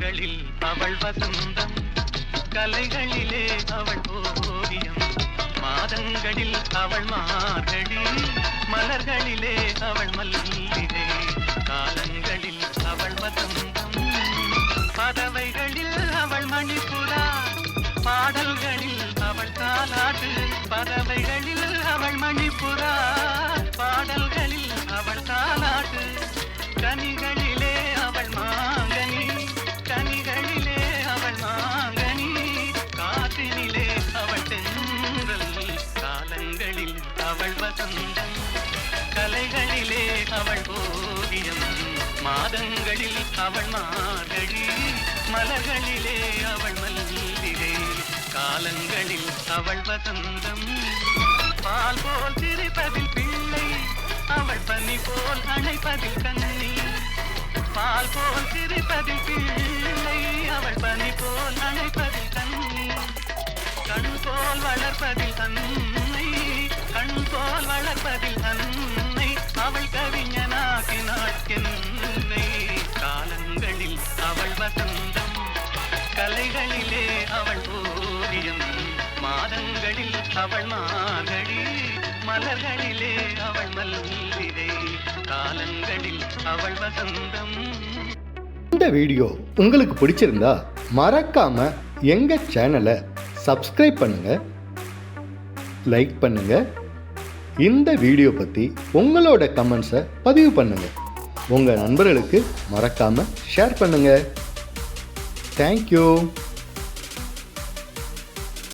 மாதங்களில் அவள் வசந்தம். கலைகளிலே அவள் ஓவியம். மாதங்களில் அவள் மார்கழி. மலர்களிலே அவள் மல்லிகை. காலங்களில் அவள் வசந்தம். பறவைகளில் அவள் மணிப்புறா பாடல்களில் அவள் தாலாட்டு. பறவைகளில் அவள் மணிப்புறா அவள் கலைகளிலே அவள் ஓவியம் மாதங்களில் அவள் மார்கழி மலர்களிலே அவள் மல்லிகை காலங்களில் அவள் வசந்தம் பால் போல் சிரிப்பதில் பிள்ளை அவள் பனி போல் அணைப்பதில் கண்ணி. பால் போல் சிரிப்பதில் பிள்ளை அவள் பனி போல் மாதங்களில் அவள் மார்கழி மலர்களிலே அவள் மல்லிகை காலங்களில் அவள் வசந்தம். இந்த வீடியோ உங்களுக்கு பிடிச்சிருந்தா மறக்காம எங்க சேனலை சப்ஸ்கிரைப் பண்ணுங்க லைக் பண்ணுங்க. இந்த வீடியோ பத்தி உங்களோட கமெண்ட்ஸை பதிவு பண்ணுங்க. உங்க நண்பர்களுக்கு மறக்காம ஷேர் பண்ணுங்க. தேங்க்யூ